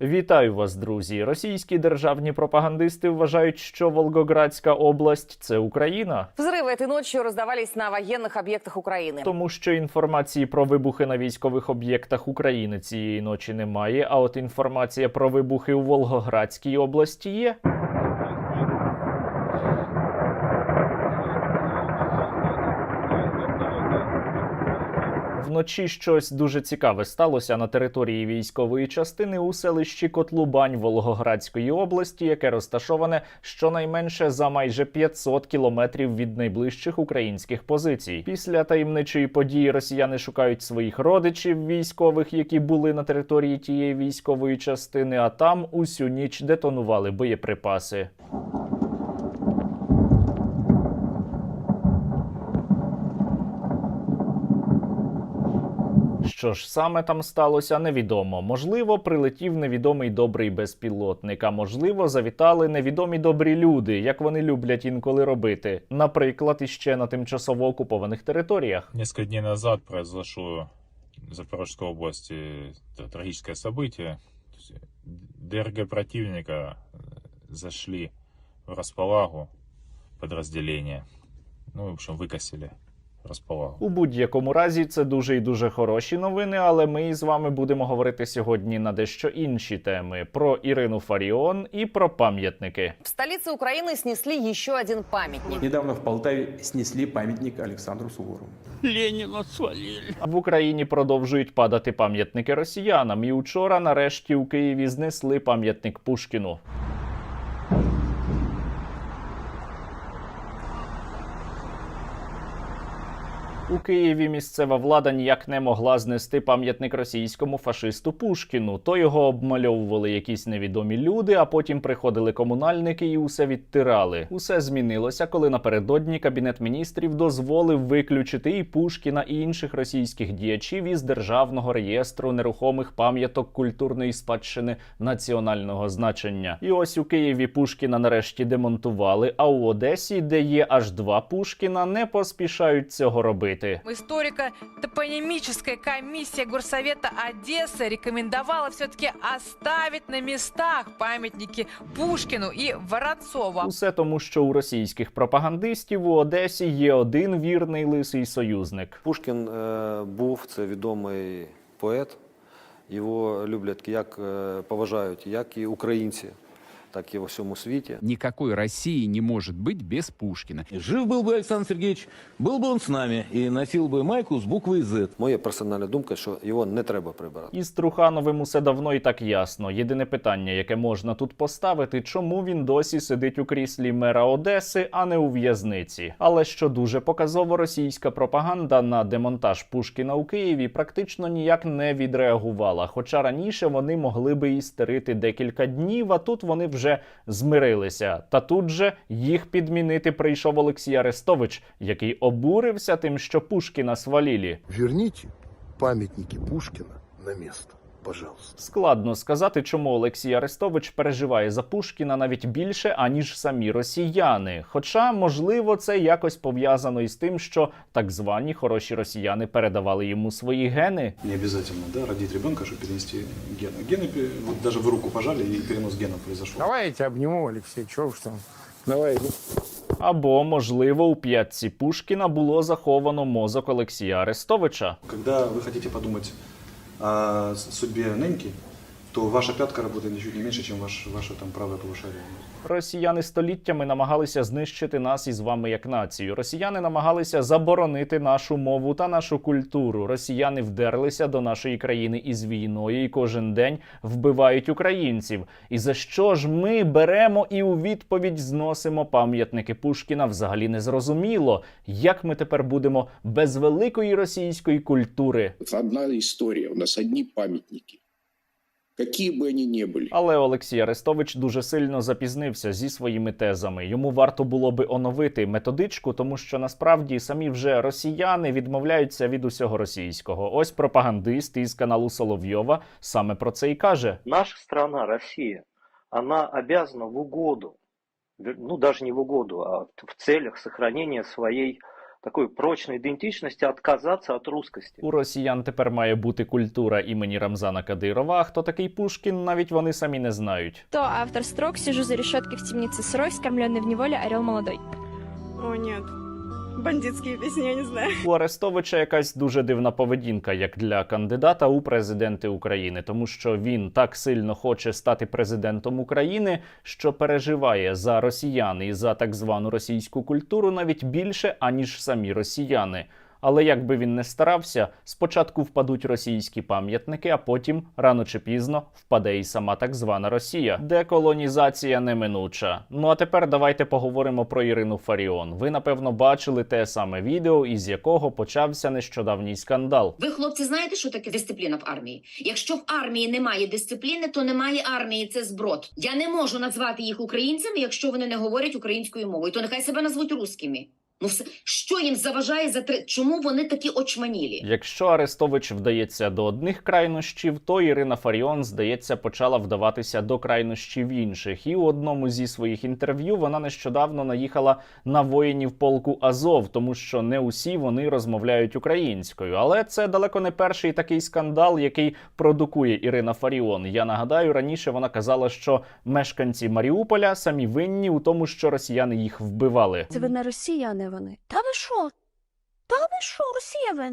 Вітаю вас, друзі! Російські державні пропагандисти вважають, що Волгоградська область це Україна, Взрывы этой ночью раздавались на военных объектах Украины. тому що інформації про вибухи на військових об'єктах України цієї ночі немає. А от інформація про вибухи у Волгоградській області є. Вночі щось дуже цікаве сталося на території військової частини у селищі Котлубань Волгоградської області, яке розташоване щонайменше за майже 500 кілометрів від найближчих українських позицій. Після таємничої події росіяни шукають своїх родичів військових, які були на території тієї військової частини. А там усю ніч детонували боєприпаси. Що ж саме там сталося, невідомо. Можливо, прилетів невідомий добрий безпілотник, а можливо, завітали невідомі добрі люди, як вони люблять інколи робити. Наприклад, іще на тимчасово окупованих територіях. Несколько дней назад произошло в Запорожской области это трагическое событие. То есть ДРГ противника э, зашли в располагу подразделения. Ну, в общем, выкосили располагу. У будь-якому разі це дуже і дуже хороші новини, але ми з вами будемо говорити сьогодні на дещо інші теми: про Ірину Фаріон і про пам'ятники. В столице Украины снесли еще один памятник. Недавно в Полтаве снесли памятник Александру Суворову. Ленина свалили. В Україні продовжують падати пам'ятники росіянам. І учора, нарешті, у Києві знесли пам'ятник Пушкіну. У Києві місцева влада ніяк не могла знести пам'ятник російському фашисту Пушкіну. То його обмальовували якісь невідомі люди, а потім приходили комунальники і усе відтирали. Усе змінилося, коли напередодні кабінет міністрів дозволив виключити і Пушкіна, і інших російських діячів із державного реєстру нерухомих пам'яток культурної спадщини національного значення. І ось у Києві Пушкіна нарешті демонтували. А у Одесі, де є аж два Пушкіна, не поспішають цього робити. Историко-топонимическая комиссия Горсовета Одессы рекомендовала все-таки оставить на местах памятники Пушкину и Воронцову. Усе тому, що у російських пропагандистів у Одесі є один вірний лисий союзник. Пушкін е, був це відомий поет. Його люблять як е, поважають як і українці, так і во всьому світі. Никакой России не может быть без Пушкина. Жив был бы Александр Сергеевич, был бы он с нами и носил бы майку с буквой «З». Моя персональна думка, що його не треба прибирати. Із Трухановим усе давно і так ясно. Єдине питання, яке можна тут поставити, чому він досі сидить у кріслі мера Одеси, а не у в'язниці. Але що дуже показово, російська пропаганда на демонтаж Пушкіна у Києві практично ніяк не відреагувала. Хоча раніше вони могли би істерити декілька днів, а тут вони вже змирилися. Та тут же їх підмінити прийшов Олексій Арестович, який обурився тим, що Пушкіна свалілі. Верніть памятники Пушкіна на место, пожалуйста. Складно сказати, чому Олексій Арестович переживає за Пушкіна навіть більше, аніж самі росіяни. Хоча, можливо, це якось пов'язано із тим, що так звані хороші росіяни передавали йому свої гени. Не обязательно да, родить ребенка, чтобы перенести гены. Гены пе- вот даже вы руку пожали, и перенос генов произошел. Давай я тебя обниму, Алексей, чего уж там. Давай. Або, можливо, у п'ятці Пушкіна було заховано мозок Олексія Арестовича. Когда вы хотите подумать с- судьбе Неньки, то ваша пятка работает ничуть не меньше, чем ваш, ваше там правое полушарие. Росіяни століттями намагалися знищити нас із вами як націю. Росіяни намагалися заборонити нашу мову та нашу культуру. Росіяни вдерлися до нашої країни із війною і кожен день вбивають українців. І за що ж ми беремо і у відповідь зносимо пам'ятники Пушкіна? Взагалі не зрозуміло, як ми тепер будемо без великої російської культури. Одна история, у нас одни памятники. Какие бы они ни были. Але Олексій Арестович дуже сильно запізнився зі своїми тезами. Йому варто було би оновити методичку, тому що насправді самі вже росіяни відмовляються від усього російського. Ось пропагандист із каналу Соловйова саме про це і каже. наша страна, Россия, она обязана в угоду, ну даже не в угоду, а в целях сохранения своей такой прочної ідентичності відказатися от рускості. У росіян тепер має бути культура імені Рамзана Кадирова. А хто такий Пушкін, навіть вони самі не знають. То автор строк «Сижу за рішетки в темнице сырой, скормленный в неволе орел молодой»? О, нет. Бандитские пісні, я не знаю. У Арестовича якась дуже дивна поведінка, як для кандидата у президенти України, тому що він так сильно хоче стати президентом України, що переживає за росіян і за так звану російську культуру навіть більше аніж самі росіяни. Але як би він не старався, спочатку впадуть російські пам'ятники, а потім рано чи пізно впаде і сама так звана Росія. Деколонізація неминуча. Ну а тепер давайте поговоримо про Ірину Фаріон. Ви напевно бачили те саме відео, із якого почався нещодавній скандал. Ви, хлопці, знаєте, що таке дисципліна в армії? Якщо в армії немає дисципліни, то немає армії. Це зброд. Я не можу назвати їх українцями, якщо вони не говорять українською мовою. То нехай себе назвуть русскими. Ну все, що їм заважає за три? Чому вони такі очманілі? Якщо Арестович вдається до одних крайнощів, то Ірина Фаріон, здається, почала вдаватися до крайнощів інших. І у одному зі своїх інтерв'ю вона нещодавно наїхала на воїнів полку Азов, тому що не усі вони розмовляють українською. Але це далеко не перший такий скандал, який продукує Ірина Фаріон. Я нагадаю, раніше вона казала, що мешканці Маріуполя самі винні у тому, що росіяни їх вбивали. Це винна Росія, а не вони. Та ви що? Та ви що, Росія?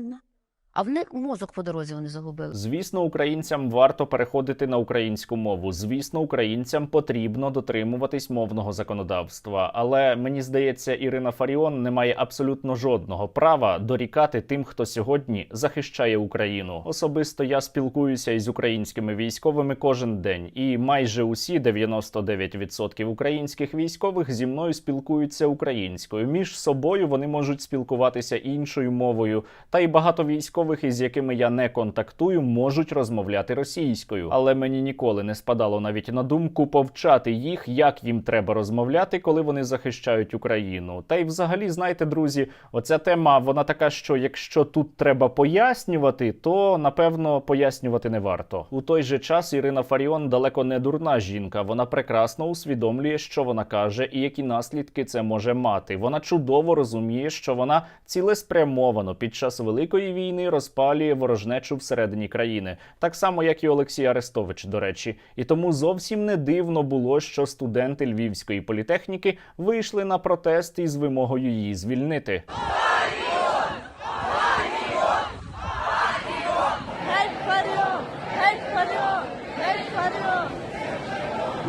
А в них мозок по дорозі вони загубили. Звісно, українцям варто переходити на українську мову. Звісно, українцям потрібно дотримуватись мовного законодавства. Але мені здається, Ірина Фаріон не має абсолютно жодного права дорікати тим, хто сьогодні захищає Україну. Особисто я спілкуюся із українськими військовими кожен день, і майже усі 99% українських військових зі мною спілкуються українською. Між собою вони можуть спілкуватися іншою мовою, та й багато військових, із якими я не контактую, можуть розмовляти російською. Але мені ніколи не спадало навіть на думку повчати їх, як їм треба розмовляти, коли вони захищають Україну. Та й взагалі, знаєте, друзі, оця тема вона така, що якщо тут треба пояснювати, то напевно пояснювати не варто. У той же час Ірина Фаріон далеко не дурна жінка. Вона прекрасно усвідомлює, що вона каже, і які наслідки це може мати. Вона чудово розуміє, що вона цілеспрямовано під час великої війни розпалює ворожнечу всередині країни, так само як і Олексій Арестович, до речі. І тому зовсім не дивно було, що студенти Львівської політехніки вийшли на протест із вимогою її звільнити.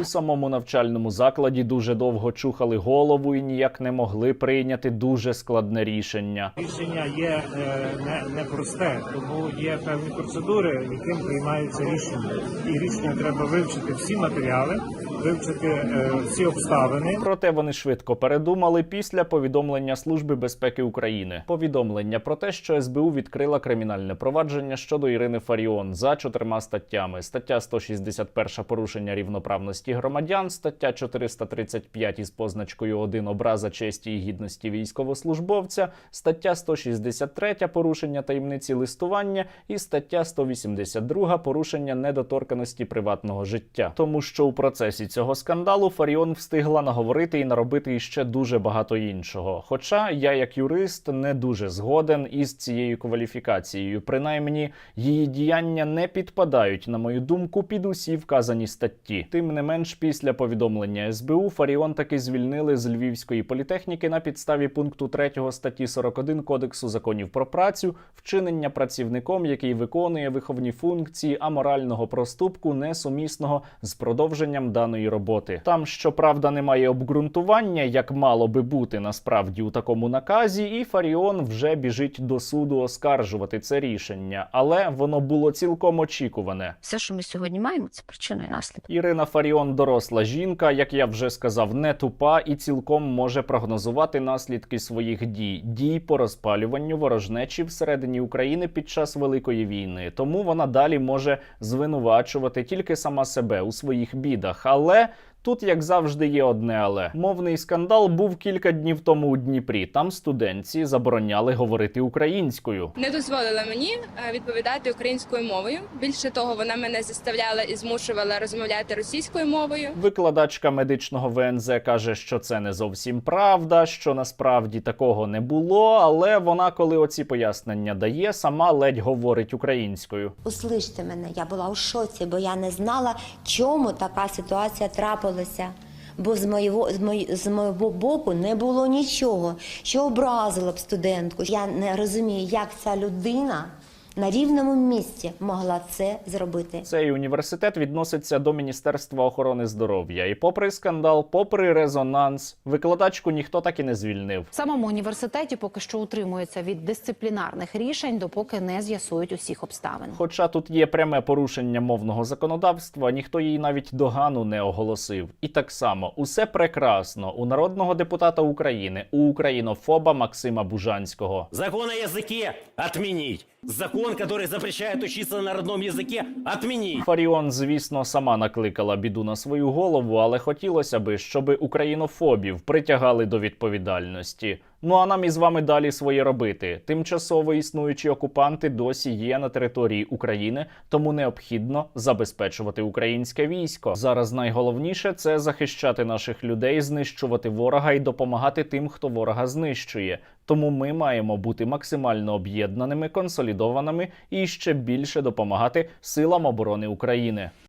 Самому навчальному закладі дуже довго чухали голову і ніяк не могли прийняти дуже складне рішення. Рішення є не, непросте, тому є певні процедури, яким приймаються рішення. І рішення треба вивчити всі матеріали, вивчити е, всі обставини. Проте вони швидко передумали після повідомлення Служби безпеки України. Повідомлення про те, що СБУ відкрила кримінальне провадження щодо Ірини Фаріон за чотирма статтями: стаття 161 – порушення рівноправності громадян, стаття 435 із позначкою 1 образа честі і гідності військовослужбовця, стаття 163 порушення таємниці листування і стаття 182 порушення недоторканості приватного життя. Тому що у процесі цього скандалу Фаріон встигла наговорити і наробити іще дуже багато іншого. Хоча я, як юрист, не дуже згоден із цією кваліфікацією. Принаймні, її діяння не підпадають, на мою думку, під усі вказані статті. Тим не менш, після повідомлення СБУ Фаріон таки звільнили з Львівської політехніки на підставі пункту 3 статті 41 Кодексу законів про працю, вчинення працівником, який виконує виховні функції аморального проступку, несумісного з продовженням даної роботи. Там, щоправда, немає обґрунтування, як мало би бути насправді у такому наказі, і Фаріон вже біжить до суду оскаржувати це рішення, але воно було цілком очікуване. Все, що ми сьогодні маємо, це причина і наслідок. Ірина Фаріон доросла жінка, як я вже сказав, не тупа і цілком може прогнозувати наслідки своїх дій дій по розпалюванню ворожнечі всередині України під час великої війни. Тому вона далі може звинувачувати тільки сама себе у своїх бідах, але. złe, Тут, як завжди, є одне але мовний скандал був кілька днів тому у Дніпрі. Там студентці забороняли говорити українською. Не дозволила мені е, відповідати українською мовою. Більше того, вона мене заставляла і змушувала розмовляти російською мовою. Викладачка медичного ВНЗ каже, що це не зовсім правда, що насправді такого не було. Але вона, коли оці пояснення дає, сама ледь говорить українською. Услыште мене, я була у шоці, бо я не знала, чому така ситуація трапилася. Бо з моєго, з, мої, з моєго боку не було нічого, що образило б студентку. Я не розумію, як ця людина на рівному місці могла це зробити. Цей університет відноситься до Міністерства охорони здоров'я. І попри скандал, попри резонанс, викладачку ніхто так і не звільнив. В самому університеті поки що утримується від дисциплінарних рішень, допоки не з'ясують усіх обставин. Хоча тут є пряме порушення мовного законодавства, ніхто їй навіть догану не оголосив. І так само усе прекрасно у народного депутата України, у українофоба Максима Бужанського. Закон о языке отменить. Закон, который запрещает учиться на родном языке, отменить. Фаріон, звісно, сама накликала біду на свою голову, але хотілося би, щоб українофобів притягали до відповідальності. Ну а нам із вами далі своє робити. Тимчасово існуючі окупанти досі є на території України, тому необхідно забезпечувати українське військо. Зараз найголовніше це захищати наших людей, знищувати ворога і допомагати тим, хто ворога знищує. Тому ми маємо бути максимально об'єднаними, консолідованими і ще більше допомагати силам оборони України.